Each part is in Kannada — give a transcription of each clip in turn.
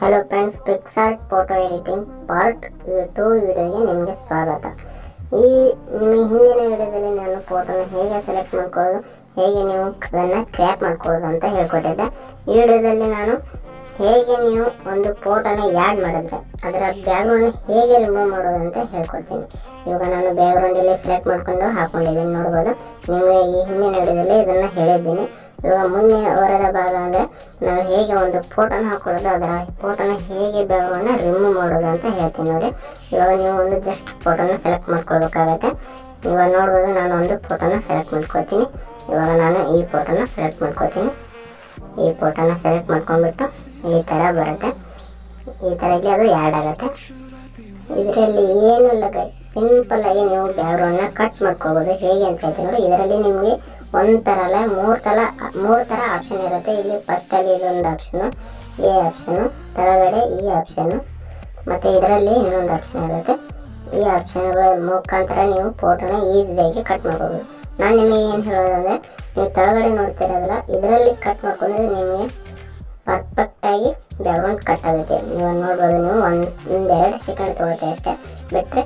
Hello friends PicsArt photo editing part two ವಿಡಿಯೋಗೆ ನಿಮಗೆ ಸ್ವಾಗತ. ಈ ನಿಮಗೆ ಹಿಂದಿನ ವಿಡಿಯೋದಲ್ಲಿ ನಾನು ಫೋಟೋನ ಹೇಗೆ ಸೆಲೆಕ್ಟ್ ಮಾಡ್ಕೊಳ್ಳೋದು, ಹೇಗೆ ನೀವು ಅದನ್ನು ಕ್ರ್ಯಾಪ್ ಮಾಡ್ಕೊಳ್ಳೋದು ಅಂತ ಹೇಳ್ಕೊಟ್ಟಿದ್ದೆ. ಈ ವಿಡಿಯೋದಲ್ಲಿ ನಾನು ಹೇಗೆ ನೀವು ಒಂದು ಫೋಟೋನ ಆ್ಯಡ್ ಮಾಡಿದ್ರೆ, ಅದರ ಬ್ಯಾಗ್ರೌಂಡ್ ಹೇಗೆ ರಿಮೂವ್ ಮಾಡೋದು ಅಂತ ಹೇಳ್ಕೊಡ್ತೀನಿ. ಇವಾಗ ನಾನು ಬ್ಯಾಕ್ಗ್ರೌಂಡಲ್ಲಿ ಸೆಲೆಕ್ಟ್ ಮಾಡಿಕೊಂಡು ಹಾಕ್ಕೊಂಡಿದ್ದೀನಿ ನೋಡ್ಬೋದು. ನಿಮಗೆ ಈ ಹಿಂದಿನ ವಿಡಿಯೋದಲ್ಲಿ ಇದನ್ನು ಹೇಳಿದ್ದೀನಿ. ಇವಾಗ ಮುಂದಿನ ಹೊರದ ಭಾಗ ಅಂದರೆ ನಾವು ಹೇಗೆ ಒಂದು ಫೋಟೋನ ಹಾಕೊಳ್ಳೋದು, ಅದರ ಫೋಟೋನ ಹೇಗೆ ಬ್ಯಾಗ್ರೌಂಡ್ನ ರಿಮೂವ್ ಮಾಡೋದು ಅಂತ ಹೇಳ್ತೀನಿ ನೋಡಿ. ಇವಾಗ ನೀವು ಒಂದು ಜಸ್ಟ್ ಫೋಟೋನ ಸೆಲೆಕ್ಟ್ ಮಾಡ್ಕೊಳ್ಬೇಕಾಗತ್ತೆ. ಇವಾಗ ನೋಡ್ಬೋದು ನಾನು ಒಂದು ಫೋಟೋನ ಸೆಲೆಕ್ಟ್ ಮಾಡ್ಕೊತೀನಿ ಇವಾಗ ನಾನು ಈ ಫೋಟೋನ ಸೆಲೆಕ್ಟ್ ಮಾಡ್ಕೊತೀನಿ ಈ ಫೋಟೋನ ಸೆಲೆಕ್ಟ್ ಮಾಡ್ಕೊಂಡ್ಬಿಟ್ಟು ಈ ಥರ ಬರುತ್ತೆ. ಈ ಥರ ಇಲ್ಲಿ ಅದು ಆ್ಯಡ್ ಆಗುತ್ತೆ. ಇದರಲ್ಲಿ ಏನೂ ಇಲ್ಲ ಸಿಂಪಲ್ ಆಗಿ ನೀವು ಬ್ಯಾಗ್ರೌಂಡ್ನ ಕಟ್ ಮಾಡ್ಕೋಬೋದು ಹೇಗೆ ಅಂತ ಹೇಳ್ತೀನಿ ನೋಡಿ. ಇದರಲ್ಲಿ ನಿಮಗೆ ಒಂದು ಅಲ್ಲ, ಮೂರು ಥರ ಮೂರು ಥರ ಆಪ್ಷನ್ ಇರುತ್ತೆ. ಇಲ್ಲಿ ಫಸ್ಟಲ್ಲಿ ಇದೊಂದು ಆಪ್ಷನು ಎ ಆಪ್ಷನು ಕೆಳಗಡೆ ಈ ಆಪ್ಷನು ಮತ್ತು ಇದರಲ್ಲಿ ಇನ್ನೊಂದು ಆಪ್ಷನ್ ಇರುತ್ತೆ. ಈ ಆಪ್ಷನ್ಗಳ ಮುಖಾಂತರ ನೀವು ಫೋಟೋನ ಈಸಿಯಾಗಿ ಕಟ್ ಮಾಡ್ಬೋದು. ನಾನು ನಿಮಗೆ ಏನು ಹೇಳೋದಂದರೆ, ನೀವು ಕೆಳಗಡೆ ನೋಡ್ತಿರೋದಿಲ್ಲ, ಇದರಲ್ಲಿ ಕಟ್ ಮಾಡ್ಕೊಂಡ್ರೆ ನಿಮಗೆ ಪರ್ಫೆಕ್ಟಾಗಿ ಬ್ಯಾಕ್ಗ್ರೌಂಡ್ ಕಟ್ ಆಗುತ್ತೆ. ನೀವು ನೋಡ್ಬೋದು, ನೀವು ಒಂದು ಒಂದೆರಡು ಸೆಕೆಂಡ್ ತೊಗೊಳುತ್ತೆ ಅಷ್ಟೇ. ಬಿಟ್ಟರೆ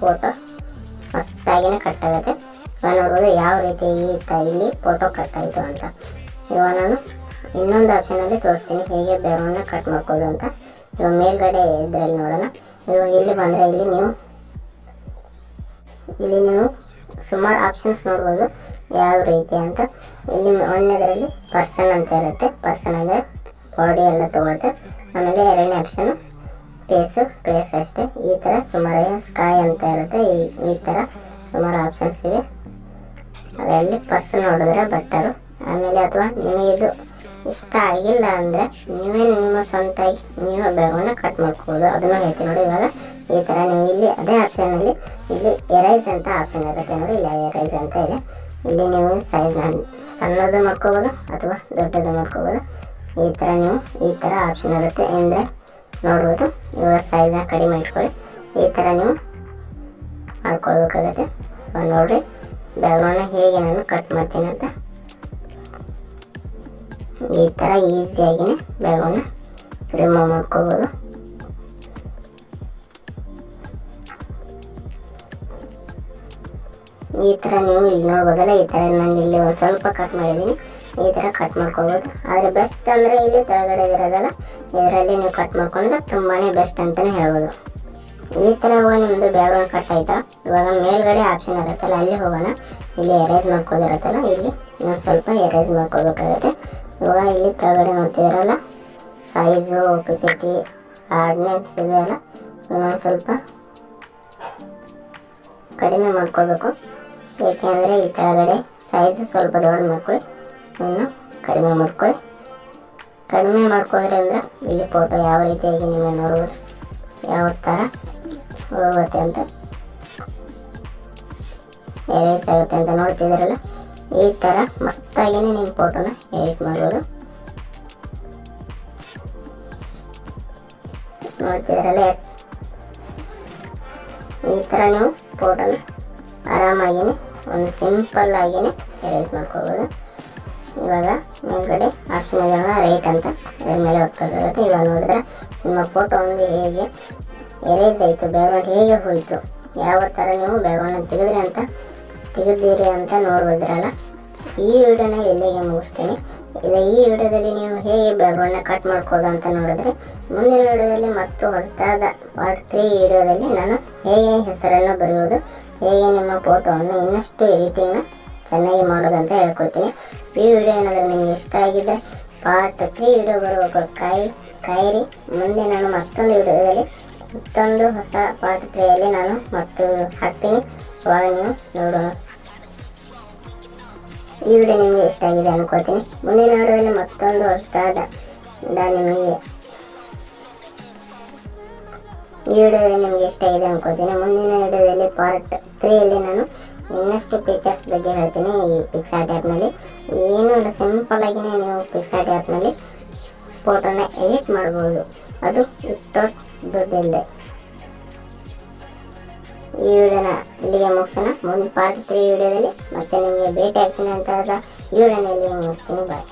ಫೋಟೋ ಮಸ್ತಾಗಿನೇ ಕಟ್ ಆಗುತ್ತೆ. ಇವಾಗ ನೋಡ್ಬೋದು ಯಾವ ರೀತಿ ಈ ಇಲ್ಲಿ ಫೋಟೋ ಕಟ್ ಆಯಿತು ಅಂತ. ಇವಾಗ ನಾನು ಇನ್ನೊಂದು ಆಪ್ಷನಲ್ಲಿ ತೋರಿಸ್ತೀನಿ, ಹೇಗೆ ಬ್ಯಾಕ್ಗ್ರೌಂಡ್ನ ಕಟ್ ಮಾಡ್ಕೋದು ಅಂತ. ಇವಾಗ ಮೇಲ್ಗಡೆ ಇದರಲ್ಲಿ ನೋಡೋಣ. ಇವಾಗ ಇಲ್ಲಿ ಬಂದರೆ ಇಲ್ಲಿ ನೀವು ಇಲ್ಲಿ ನೀವು ಸುಮಾರು ಆಪ್ಷನ್ಸ್ ನೋಡ್ಬೋದು, ಯಾವ ರೀತಿ ಅಂತ. ಇಲ್ಲಿ ಒಂದನೇದರಲ್ಲಿ ಪರ್ಸನ್ ಅಂತ ಇರುತ್ತೆ. ಪರ್ಸನ್ ಅಂದರೆ ಬಾಡಿ ಎಲ್ಲ ತೊಗೊಳುತ್ತೆ. ಆಮೇಲೆ ಎರಡನೇ ಆಪ್ಷನು ಪೇಸು ಪೇಸ್ ಅಷ್ಟೇ. ಈ ಥರ ಸುಮಾರು ಸ್ಕಾಯ್ ಅಂತ ಇರುತ್ತೆ. ಈ ಈ ಥರ ಸುಮಾರು ಆಪ್ಷನ್ಸ್ ಇವೆ. ಅದರಲ್ಲಿ ಪಸ್ ನೋಡಿದ್ರೆ ಬೆಟರು ಆಮೇಲೆ ಅಥವಾ ನಿಮಗಿದು ಇಷ್ಟ ಆಗಿಲ್ಲ ಅಂದರೆ ನೀವೇ ನಿಮ್ಮ ಸ್ವಂತಾಗಿ ನೀವು ಬ್ಯಾಗನ್ನು ಕಟ್ ಮಾಡ್ಕೋಬೋದು. ಅದನ್ನು ಹೇಳ್ತೀನಿ ನೋಡಿ ಇವಾಗ ಈ ಥರ ನೀವು ಇಲ್ಲಿ ಅದೇ ಆಪ್ಷನಲ್ಲಿ ಇಲ್ಲಿ ಎರೈಸ್ ಅಂತ ಆಪ್ಷನ್ ಇರುತ್ತೆ ನೋಡಿ. ಇಲ್ಲಿ ಎರೈಸ್ ಅಂತ ಇದೆ. ಇಲ್ಲಿ ನೀವು ಸೈಜ್ ಸಣ್ಣದು ಮಾಡ್ಕೋಬೋದು ಅಥವಾ ದೊಡ್ಡದು ಮಾಡ್ಕೋಬೋದು. ಈ ಥರ ನೀವು ಈ ಥರ ಆಪ್ಷನ್ ಇರುತ್ತೆ ಅಂದರೆ ನೋಡ್ಬೋದು. ಇವಾಗ ಸೈಜ್ನ ಕಡಿಮೆ ಇಟ್ಕೊಳ್ಳಿ. ಈ ಥರ ನೀವು ಮಾಡ್ಕೊಳ್ಬೇಕಾಗತ್ತೆ. ಇವಾಗ ನೋಡಿರಿ. ಬ್ಯಾಗ್ರೌಂಡ್ನ ಹೇಗೆ ನಾನು ಕಟ್ ಮಾಡ್ತೀನಿ ಅಂತ. ಈ ಥರ ಈಸಿಯಾಗಿನೇ ಬ್ಯಾಗ್ರೌಂಡ್ನ ರಿಮೂವ್ ಮಾಡ್ಕೋಬೋದು. ಈ ಥರ ನೀವು ಇಲ್ಲಿ ನೋಡ್ಬೋದಲ್ಲ, ಈ ಥರ ನಾನು ಇಲ್ಲಿ ಒಂದು ಸ್ವಲ್ಪ ಕಟ್ ಮಾಡಿದ್ದೀನಿ. ಈ ಥರ ಕಟ್ ಮಾಡ್ಕೋಬೋದು. ಆದರೆ ಬೆಸ್ಟ್ ಅಂದರೆ ಇಲ್ಲಿ ತೆಳಗಡೆ ಇರೋದಲ್ಲ, ಇದರಲ್ಲಿ ನೀವು ಕಟ್ ಮಾಡ್ಕೊಂಡ್ರೆ ತುಂಬಾ ಬೆಸ್ಟ್ ಅಂತಲೇ ಹೇಳ್ಬೋದು. ಈ ಥರ ಹೋಗೋ ನಿಮ್ಮದು ಬ್ಯಾಕ್ಗ್ರೌಂಡ್ ಕಟ್ ಆಯ್ತಾ ಇವಾಗ ಮೇಲ್ಗಡೆ ಆಪ್ಷನ್ ಇರುತ್ತಲ್ಲ ಅಲ್ಲಿ ಹೋಗೋಣ. ಇಲ್ಲಿ ಎರೇಸ್ ಮಾಡ್ಕೋದಿರುತ್ತಲ್ಲ, ಇಲ್ಲಿ ಇನ್ನೊಂದು ಸ್ವಲ್ಪ ಎರೇಸ್ ಮಾಡ್ಕೋಬೇಕಾಗುತ್ತೆ. ಇವಾಗ ಇಲ್ಲಿ ಕೆಳಗಡೆ ನೋಡ್ತಿದ್ರಲ್ಲ ಸೈಜು ಒಪಿಸಿಟಿ ಹಾರ್ಡ್ನೆಸ್ ಇದೆಯಲ್ಲ ಇನ್ನೊಂದು ಸ್ವಲ್ಪ ಕಡಿಮೆ ಮಾಡ್ಕೋಬೇಕು. ಏಕೆಂದರೆ ಈ ಕೆಳಗಡೆ ಸೈಜ್ ಸ್ವಲ್ಪ ದೊಡ್ಡ ಮಾಡ್ಕೊಳ್ಳಿ ಇನ್ನು ಕಡಿಮೆ ಮಾಡ್ಕೊಳ್ಳಿ ಕಡಿಮೆ ಮಾಡ್ಕೋದ್ರಿಂದ ಇಲ್ಲಿ ಫೋಟೋ ಯಾವ ರೀತಿಯಾಗಿ ನೀವು ನೋಡ್ಬೋದು ಯಾವ ಥರ ಹೋಗುತ್ತೆ ಅಂತ. ಎರೇಸ್ ಆಗುತ್ತೆ ಅಂತ ನೋಡ್ತಿದ್ದೀರಲ್ಲ? ಈ ಥರ ಮಸ್ತಾಗಿಯೇ ನಿಮ್ಮ ಫೋಟೋನ ಎಡಿಟ್ ಮಾಡ್ಬೋದು. ನೋಡ್ತಿದ್ರಲ್ಲ ಈ ಥರ ನೀವು ಫೋಟೋನ ಆರಾಮಾಗಿನೇ, ಒಂದು ಸಿಂಪಲ್ ಆಗಿನೇ ಎರೇಸ್ ಮಾಡ್ಕೋಬೋದು. ಇವಾಗ ಮೇಲ್ಗಡೆ ಆಪ್ಷನ್ ಇದೆಯಲ್ಲ ರೈಟ್ ಅಂತ, ಅದ್ರ ಮೇಲೆ ಹೋಗ್ತದೆ ಇವಾಗ ನೋಡಿದ್ರೆ ನಿಮ್ಮ ಫೋಟೋ ಒಂದು ಹೇಗೆ ಎರೇಸ್ ಆಯಿತು ಬ್ಯಾಕ್ಗ್ರೌಂಡ್ ಹೇಗೆ ಹೋಯಿತು? ಯಾವ ಥರ ನೀವು ಬ್ಯಾಗ್ರೌಂಡನ್ನು ತೆಗೆದ್ರಿ ಅಂತ ತೆಗೆದಿರಿ ಅಂತ ನೋಡ್ಬೋದ್ರಲ್ಲ? ಈ ವಿಡಿಯೋನ ಎಲ್ಲಿಗೆ ಮುಗಿಸ್ತೀನಿ. ಇದು ಈ ವಿಡಿಯೋದಲ್ಲಿ ನೀವು ಹೇಗೆ ಬ್ಯಾಗ್ರೌಂಡ್ನ ಕಟ್ ಮಾಡ್ಕೋದು ಅಂತ ನೋಡಿದ್ರೆ, ಮುಂದಿನ ವಿಡಿಯೋದಲ್ಲಿ ಮತ್ತು ಹೊಸದಾದ ಪಾರ್ಟ್ ತ್ರೀ ವಿಡಿಯೋದಲ್ಲಿ ನಾನು ಹೇಗೆ ಹೆಸರನ್ನು ಬರೆಯುವುದು ಹೇಗೆ ನಿಮ್ಮ ಫೋಟೋವನ್ನು ಇನ್ನಷ್ಟು ಎಡಿಟಿಂಗ್ನ ಚೆನ್ನಾಗಿ ಮಾಡೋದು ಅಂತ ಹೇಳ್ಕೊಳ್ತೀನಿ ಈ ವಿಡಿಯೋ ಏನಾದರೂ ನಿಮಗೆ ಇಷ್ಟ ಆಗಿದೆ ಪಾರ್ಟ್ ತ್ರೀ ವಿಡಿಯೋ ಬರುವ ಕಾಯಿ ಕಾಯಿರಿ. ಮುಂದೆ ನಾನು ಮತ್ತೊಂದು ವಿಡಿಯೋದಲ್ಲಿ ಮತ್ತೊಂದು ಹೊಸ ಪಾರ್ಟ್ ತ್ರೀಯಲ್ಲಿ ನಾನು ಮತ್ತು ಹಾಕ್ತೀನಿ. ಅವಾಗ ನೀವು ನೋಡೋಣ. ಈ ವಿಡಿಯೋ ನಿಮಗೆ ಇಷ್ಟ ಆಗಿದೆ ಅನ್ಕೋತೀನಿ. ಮುಂದಿನ ವಿಡಿಯೋದಲ್ಲಿ ಮತ್ತೊಂದು ಹೊಸದಾದ ನಿಮಗೆ ಈ ವಿಡಿಯೋದಲ್ಲಿ ನಿಮಗೆ ಇಷ್ಟ ಆಗಿದೆ ಅನ್ಕೋತೀನಿ. ಮುಂದಿನ ವಿಡಿಯೋದಲ್ಲಿ ಪಾರ್ಟ್ ತ್ರೀಯಲ್ಲಿ ನಾನು ಇನ್ನಷ್ಟು ಫೀಚರ್ಸ್ ಬಗ್ಗೆ ಹೇಳ್ತೀನಿ ಈ ಪಿಕ್ಸಾರ್ಟ್ ಆ್ಯಪ್ನಲ್ಲಿ ಏನೂ ಇಲ್ಲ ಸಿಂಪಲ್ ಆಗಿನೇ ನೀವು ಪಿಕ್ಸಾರ್ಟ್ ಆ್ಯಪ್ನಲ್ಲಿ ಫೋಟೋನ ಎಡಿಟ್ ಮಾಡ್ಬೋದು. ಅದು ವಿತೌಟ್ ದುಡ್ಡಿಲ್ಲದೆ ಈ ವಿಡಿಯೋನ ಇಲ್ಲಿಗೆ ಮುಗಿಸೋಣ. ಮುಂದೆ ಪಾರ್ಟ್ ತ್ರೀ ವಿಡಿಯೋದಲ್ಲಿ ಮತ್ತೆ ನಿಮಗೆ ಭೇಟಿ ಆಗ್ತೀನಿ ಅಂತ ಈ ವಿಡಿಯೋನ ಮುಗಿಸ್ತೀನಿ. ಬಾಯ್